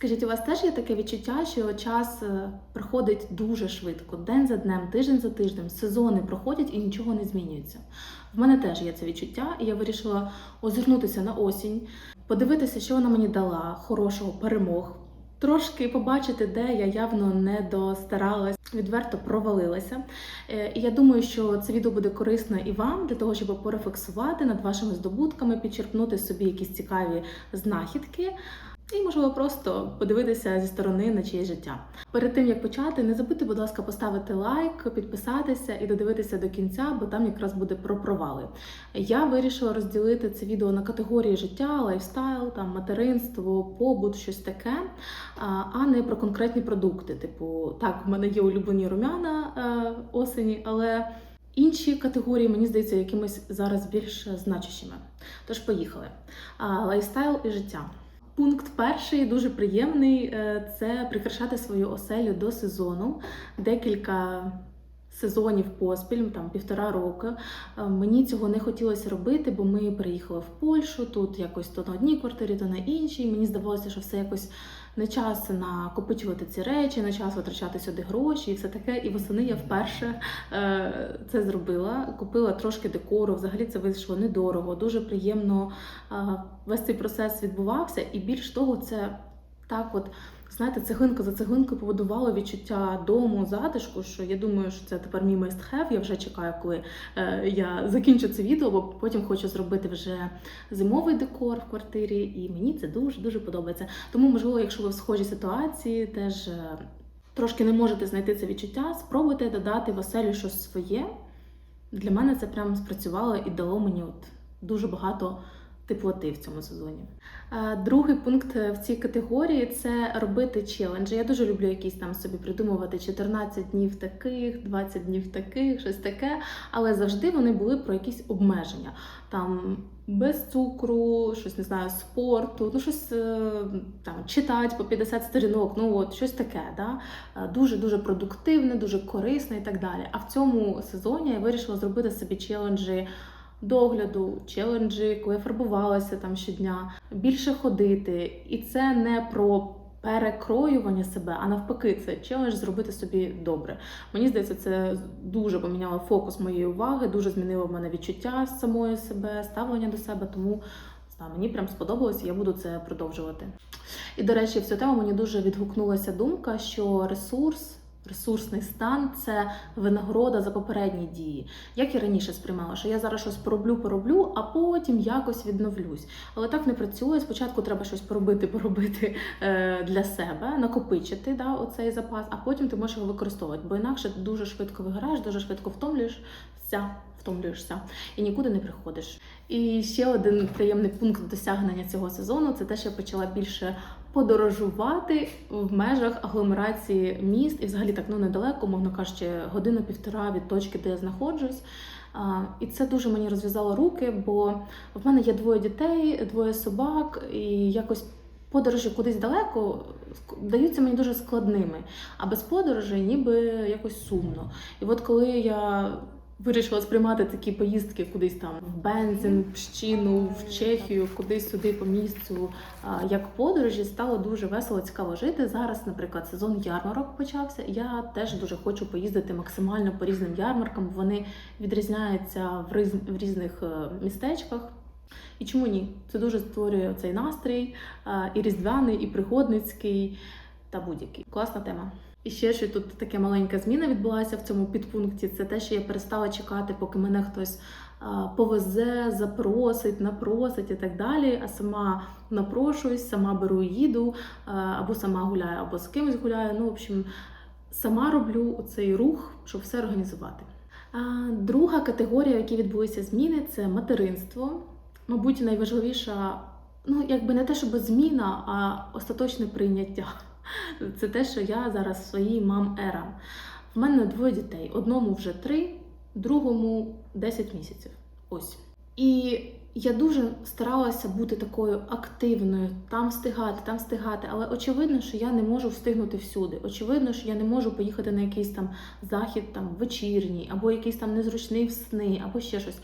Скажіть, у вас теж є таке відчуття, що час е, проходить дуже швидко, день за днем, тиждень за тижнем, сезони проходять і нічого не змінюється. В мене теж є це відчуття, і я вирішила озирнутися на осінь, подивитися, що вона мені дала, хорошого перемог. Трошки побачити, де я явно не достаралась, відверто провалилася. Е, І я думаю, що це відео буде корисно і вам для того, щоб порефлексувати над вашими здобутками, підчерпнути собі якісь цікаві знахідки. І, можливо, просто подивитися зі сторони на чиє життя. Перед тим як почати, не забудьте, будь ласка, поставити лайк, підписатися і додивитися до кінця, бо там якраз буде про провали. Я вирішила розділити це відео на категорії життя, лайфстайл, там материнство, побут, щось таке, а не про конкретні продукти. Типу, так, в мене є улюблені румяна е, осені, але. Інші категорії, мені здається, якимись зараз більш значущими. Тож поїхали. Лайфстайл і життя. Пункт перший дуже приємний е, це прикрашати свою оселю до сезону. Декілька сезонів поспіль, там півтора року. Е, Мені цього не хотілося робити, бо ми приїхали в Польщу. Тут якось то на одній квартирі, то на іншій. Мені здавалося, що все якось не час накопичувати ці речі, не час витрачати сюди гроші і все таке. І восени я вперше е, це зробила. Купила трошки декору. Взагалі це вийшло недорого, дуже приємно е, весь цей процес відбувався. І більш того, це так, от знаєте, цеглинка за цеглинкою побудувало відчуття дому, затишку. Що я думаю, що це тепер мій must have. Я вже чекаю, коли е, я закінчу це відео, бо потім хочу зробити вже зимовий декор в квартирі, і мені це дуже дуже подобається. Тому, можливо, якщо ви в схожій ситуації, теж е, трошки не можете знайти це відчуття, спробуйте додати в оселю щось своє. Для мене це прямо спрацювало і дало мені от дуже багато теплоти в цьому сезоні. Е, Другий пункт в цій категорії це робити челенджі. Я дуже люблю якісь там собі придумувати 14 днів таких, 20 днів таких, щось таке, але завжди вони були про якісь обмеження. Там без цукру, щось не знаю, спорту, ну щось е, там читати по 50 сторінок, ну от щось таке, да? дуже дуже продуктивне, дуже корисне і так далі. А в цьому сезоні я вирішила зробити собі челенджі догляду, челенджі, коли я фарбувалася там щодня, більше ходити. І це не про перекроювання себе, а навпаки, це челендж зробити собі добре. Мені здається, це дуже поміняло фокус моєї уваги, дуже змінило в мене відчуття самої себе, ставлення до себе. Тому не мені прям сподобалось, я буду це продовжувати. І до речі, в цю тему мені дуже відгукнулася думка, що ресурс. Ресурсний стан це винагорода за попередні дії. Як я раніше сприймала, що я зараз щось пороблю, пороблю, а потім якось відновлюсь. Але так не працює. Спочатку треба щось поробити, поробити е, для себе, накопичити да, оцей запас, а потім ти можеш його використовувати. Бо інакше ти дуже швидко вигораєш, дуже швидко втомлюєшся, втомлюєшся і нікуди не приходиш. І ще один приємний пункт досягнення цього сезону це те, що я почала більше подорожувати в межах агломерації міст і взагалі так ну недалеко, мовно кажучи, годину-півтора від точки, де я знаходжусь. І це дуже мені розв'язало руки, бо в мене є двоє дітей, двоє собак, і якось подорожі кудись далеко даються мені дуже складними. А без подорожей ніби якось сумно. І от коли я вирішила сприймати такі поїздки кудись там в Бензин, в Пщину, в Чехію, кудись сюди по місцю, як подорожі, стало дуже весело, цікаво жити. Зараз, наприклад, сезон ярмарок почався. Я теж дуже хочу поїздити максимально по різним ярмаркам. Вони відрізняються в різ- в різних е, містечках. І чому ні? Це дуже створює цей настрій і різдвяний, і пригодницький та будь-який. Класна тема. І ще що тут таке маленька зміна відбулася в цьому підпункті. Це те, що я перестала чекати, поки мене хтось повезе, запросить, напросить і так далі. А сама напрошуюсь, сама беру і їду, або сама гуляю, або з кимось гуляю. Ну, в общем, сама роблю цей рух, щоб все організувати. Друга категорія, в якій відбулися зміни, це материнство. Мабуть, найважливіша, ну якби не те, щоб зміна, а остаточне прийняття. Це те, що я зараз своїй мам ерам. В мене двоє дітей. Одному вже три, другому 10 місяців. Ось. І я дуже старалася бути такою активною, там встигати, там встигати. Але очевидно, що я не можу встигнути всюди. Очевидно, що я не можу поїхати на якийсь там захід там вечірній, або якийсь там незручний в сни, або ще щось.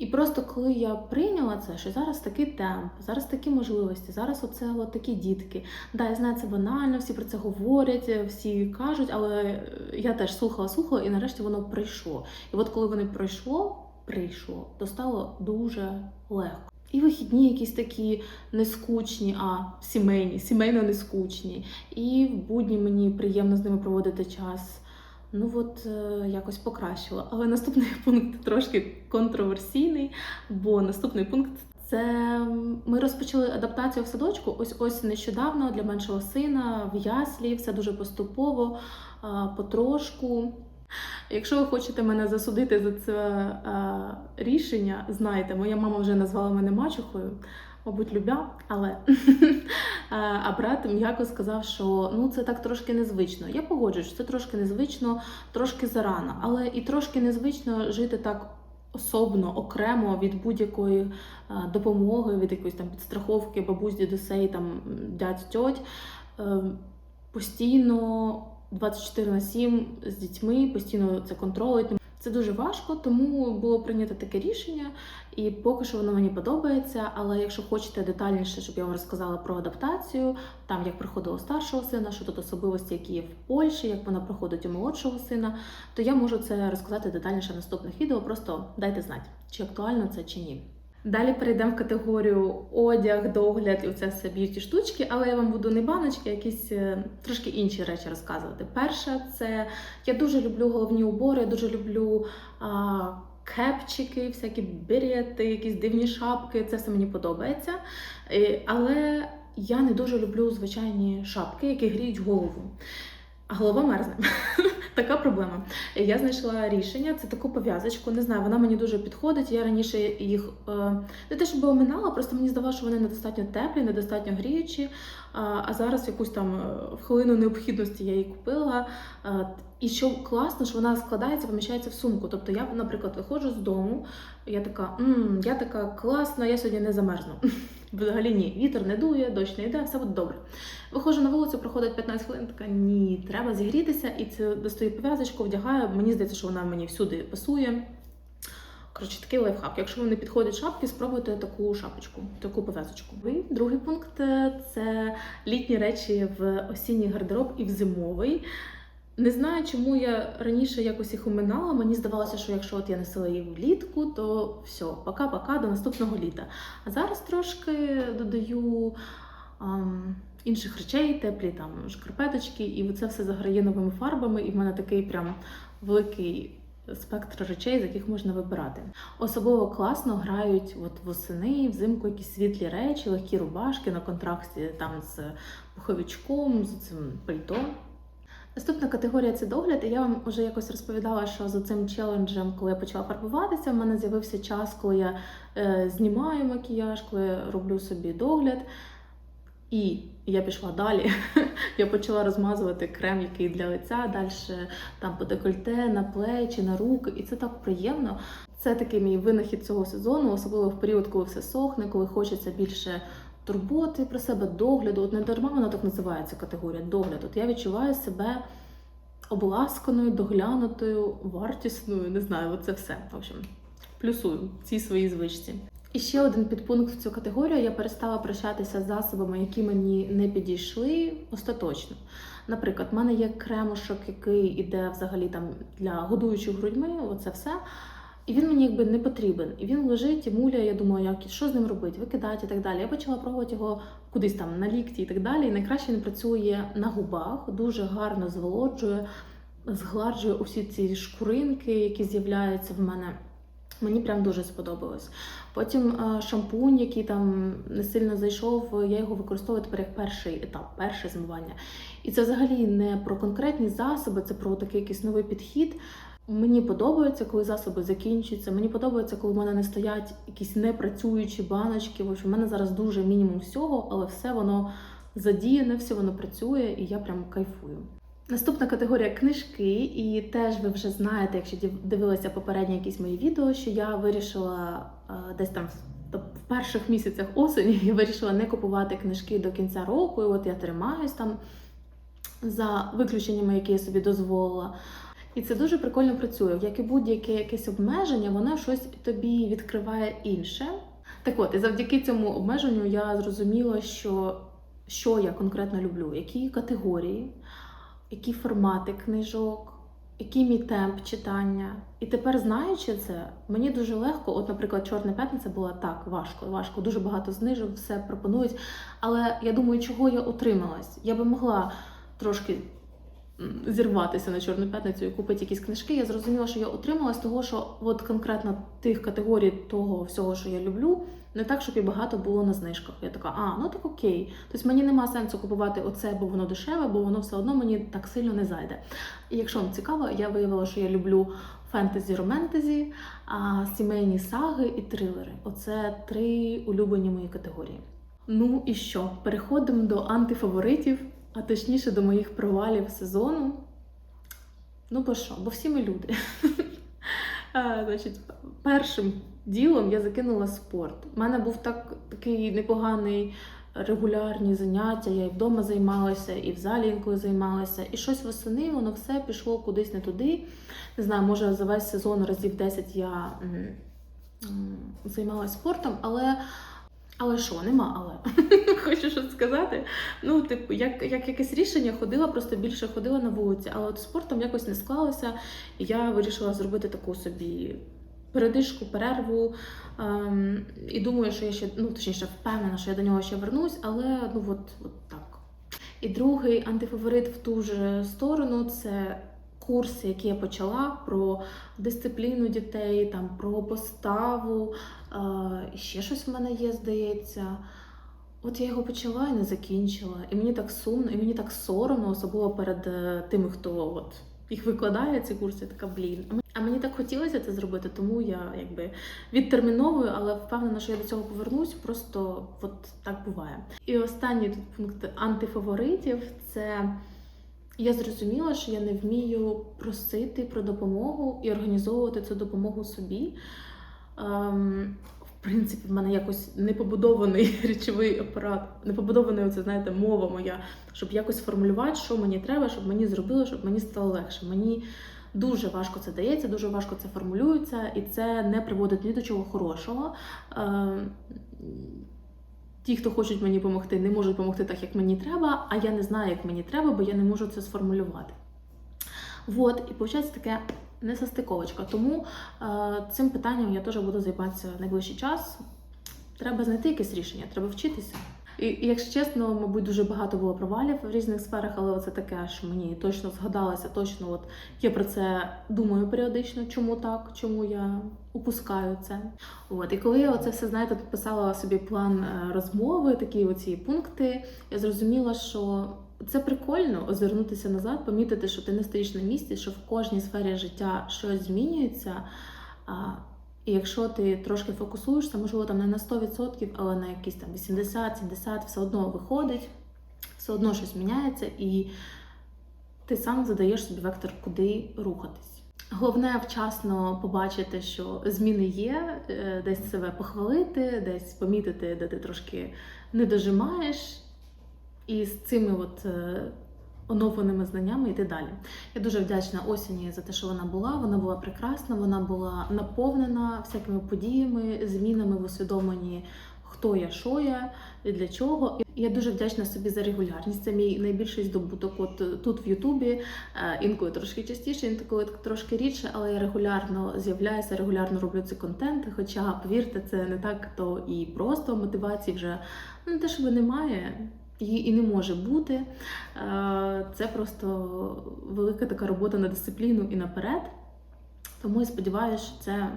І просто коли я прийняла це, що зараз такий темп, зараз такі можливості, зараз оце от такі дітки. Да, я знаю, це банально, всі про це говорять, всі кажуть, але я теж слухала, слухала, і нарешті воно прийшло. І от коли воно прийшло, прийшло, то стало дуже легко. І вихідні якісь такі не скучні, а сімейні, сімейно не скучні. І в будні мені приємно з ними проводити час. Ну от е, якось покращило. Але наступний пункт трошки контроверсійний, бо наступний пункт це ми розпочали адаптацію в садочку. Ось ось нещодавно для меншого сина в яслі, все дуже поступово, потрошку. Якщо ви хочете мене засудити за це а, рішення, знайте, моя мама вже назвала мене мачухою, мабуть, любя, але А, а брат м'яко сказав, що ну це так трошки незвично. Я погоджуюсь, що це трошки незвично, трошки зарано, але і трошки незвично жити так особно, окремо від будь-якої а, допомоги, від якоїсь там підстраховки, бабусь, дідусей, там дядь, тьоть. Е, Постійно 24 на 7 з дітьми, постійно це контролить. Це дуже важко, тому було прийнято таке рішення, і поки що воно мені подобається. Але якщо хочете детальніше, щоб я вам розказала про адаптацію, там як приходило старшого сина, що тут особливості, які є в Польщі, як вона проходить у молодшого сина, то я можу це розказати детальніше в наступних відео. Просто дайте знати, чи актуально це чи ні. Далі перейдемо в категорію одяг, догляд і оце все б'юті штучки, але я вам буду не баночки, а якісь е, трошки інші речі розказувати. Перше, це я дуже люблю головні убори, я дуже люблю а, кепчики, всякі берети, якісь дивні шапки. Це все мені подобається. Е, Але я не дуже люблю звичайні шапки, які гріють голову. А голова мерзне. Така проблема. Я знайшла рішення, це таку пов'язочку. Не знаю, вона мені дуже підходить. Я раніше їх е, не те, щоб оминала, просто мені здавалося, що вони недостатньо теплі, недостатньо гріючі. А, зараз якусь там е, в хвилину необхідності я її купила. Е, І що класно, що вона складається, поміщається в сумку. Тобто я, наприклад, виходжу з дому, я така, М, я така класна, я сьогодні не замерзну. Взагалі ні, вітер не дує, дощ не йде, все буде добре. Виходжу на вулицю, проходить 15 хвилин, така ні, треба зігрітися, і це достаю пов'язочку, вдягаю. Мені здається, що вона мені всюди пасує. Коротше, такий лайфхак. Якщо вам не підходять шапки, спробуйте таку шапочку, таку пов'язочку. І Другий пункт е, це літні речі в осінній гардероб і в зимовий. Не знаю, чому я раніше якось їх оминала. Мені здавалося, що якщо от я носила її влітку, то все, пока-пока до наступного літа. А зараз трошки додаю ам, інших речей, теплі там шкарпеточки, і це все заграє новими фарбами, і в мене такий прям великий. Спектр речей, з яких можна вибирати. Особливо класно грають от восени, взимку якісь світлі речі, легкі рубашки на контрасті там з пуховичком, з цим пальто. Наступна категорія це догляд. Я вам вже якось розповідала, що за цим челенджем, коли я почала фарбуватися, в мене з'явився час, коли я е, знімаю макіяж, коли я роблю собі догляд. І я пішла далі. я почала розмазувати крем, який для лиця, далі там по декольте, на плечі, на руки. І це так приємно. Це такий мій винахід цього сезону, особливо в період, коли все сохне, коли хочеться більше турботи про себе, догляду. От не дарма вона так називається категорія догляд. От я відчуваю себе обласканою, доглянутою, вартісною. Не знаю, оце все. В общем, плюсую цій своїй звичці. І ще один підпункт в цю категорію я перестала прощатися з засобами, які мені не підійшли остаточно. Наприклад, в мене є кремушок, який іде взагалі там для годуючих грудьми, оце все. І він мені якби не потрібен. І він лежить і муляє, я думаю, як що з ним робити, викидати і так далі. Я почала пробувати його кудись там на лікті і так далі. І найкраще він працює на губах, дуже гарно зволоджує, згладжує усі ці шкуринки, які з'являються в мене. Мені прям дуже сподобалось. Потім е, шампунь, який там не сильно зайшов, я його використовую тепер як перший етап, перше змивання. І це взагалі не про конкретні засоби, це про такий якийсь новий підхід. Мені подобається, коли засоби закінчуються. Мені подобається, коли в мене не стоять якісь непрацюючі баночки. В в мене зараз дуже мінімум всього, але все воно задіяне, все воно працює, і я прям кайфую. Наступна категорія книжки, і теж ви вже знаєте, якщо дивилися попередні якісь мої відео, що я вирішила а, десь там в перших місяцях осені я вирішила не купувати книжки до кінця року. І от я тримаюсь там за виключеннями, які я собі дозволила. І це дуже прикольно працює. Як і будь-яке якесь обмеження, воно щось тобі відкриває інше. Так от, і завдяки цьому обмеженню я зрозуміла, що, що я конкретно люблю, які категорії, які формати книжок, який мій темп читання. І тепер, знаючи це, мені дуже легко. От, наприклад, Чорна п'ятниця була так важко, важко, дуже багато знижок, все пропонують. Але я думаю, чого я утрималась? Я би могла трошки зірватися на Чорну п'ятницю і купити якісь книжки. Я зрозуміла, що я утрималась того, що от конкретно тих категорій того всього, що я люблю, не так, щоб і багато було на знижках. Я така, а ну так окей. Тобто мені нема сенсу купувати оце, бо воно дешеве, бо воно все одно мені так сильно не зайде. І якщо вам цікаво, я виявила, що я люблю фентезі, романтезі, а сімейні саги і трилери. Оце три улюблені мої категорії. Ну і що? Переходимо до антифаворитів, а точніше до моїх провалів сезону. Ну бо що? Бо всі ми люди. Значить, першим ділом я закинула спорт. У мене був так, такий непоганий регулярні заняття. Я і вдома займалася, і в залі інколи займалася. І щось восени воно все пішло кудись не туди. Не знаю, може за весь сезон разів 10 я займалася спортом, але. Але що, нема, але хочу щось сказати. Ну, типу, як, як якесь рішення ходила, просто більше ходила на вулиці, але от спортом якось не склалося. І я вирішила зробити таку собі передишку, перерву. Ем, і думаю, що я ще, ну точніше, впевнена, що я до нього ще вернусь, але ну от, от так. І другий антифаворит в ту ж сторону це курси, які я почала про дисципліну дітей, там про поставу. Ще щось в мене є, здається. От я його почала і не закінчила. І мені так сумно, і мені так соромно, особливо перед е, тими, хто от їх викладає ці курси. Така блін. А мені так хотілося це зробити, тому я якби відтерміновую, але впевнена, що я до цього повернусь. Просто от так буває. І останній тут пункт антифаворитів це. Я зрозуміла, що я не вмію просити про допомогу і організовувати цю допомогу собі. Ем, в принципі, в мене якось не побудований речовий апарат, не побудований оце, знаєте, мова моя, щоб якось формулювати, що мені треба, щоб мені зробили, щоб мені стало легше. Мені дуже важко це дається, дуже важко це формулюється, і це не приводить ні до чого хорошого. Ем, Ті, хто хочуть мені допомогти, не можуть допомогти так, як мені треба, а я не знаю, як мені треба, бо я не можу це сформулювати. Вот, і виходить таке несостиковочка. Тому е, цим питанням я теж буду займатися найближчий час. Треба знайти якесь рішення, треба вчитися. І, і якщо чесно, мабуть, дуже багато було провалів в різних сферах, але це таке, що мені точно згадалося, точно от я про це думаю періодично, чому так, чому я упускаю це. От і коли я оце все знаєте, тут писала собі план е, розмови, такі оці пункти, я зрозуміла, що це прикольно озирнутися назад, помітити, що ти не стоїш на місці, що в кожній сфері життя щось змінюється. І якщо ти трошки фокусуєшся, можливо, там не на 100%, але на якісь там 80-70, все одно виходить, все одно щось міняється, і ти сам задаєш собі вектор, куди рухатись. Головне вчасно побачити, що зміни є, е, десь себе похвалити, десь помітити, де ти трошки не дожимаєш, і з цими от е, оновленими знаннями йти далі. Я дуже вдячна осені за те, що вона була. Вона була прекрасна, вона була наповнена всякими подіями, змінами в усвідомленні, хто я, що я і для чого. І я дуже вдячна собі за регулярність. Це мій найбільший здобуток. От тут в Ютубі е, інколи трошки частіше, інколи трошки рідше, але я регулярно з'являюся, регулярно роблю ці контенти. Хоча, повірте, це не так, то і просто мотивації вже ну, не те, що немає. Її і не може бути. Е, Це просто велика така робота на дисципліну і наперед. Тому я сподіваюся, що це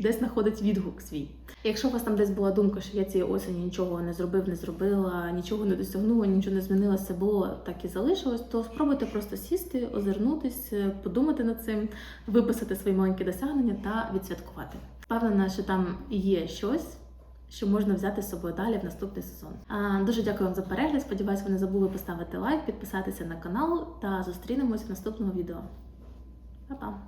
десь знаходить відгук свій. Якщо у вас там десь була думка, що я цієї осені нічого не зробив, не зробила, нічого не досягнула, нічого не змінилося, було так і залишилось, то спробуйте просто сісти, озирнутись, подумати над цим, виписати свої маленькі досягнення та відсвяткувати. Впевнена, що там є щось що можна взяти з собою далі в наступний сезон. А, Дуже дякую вам за перегляд. Сподіваюсь, ви не забули поставити лайк, підписатися на канал та зустрінемось в наступному відео. Па-па!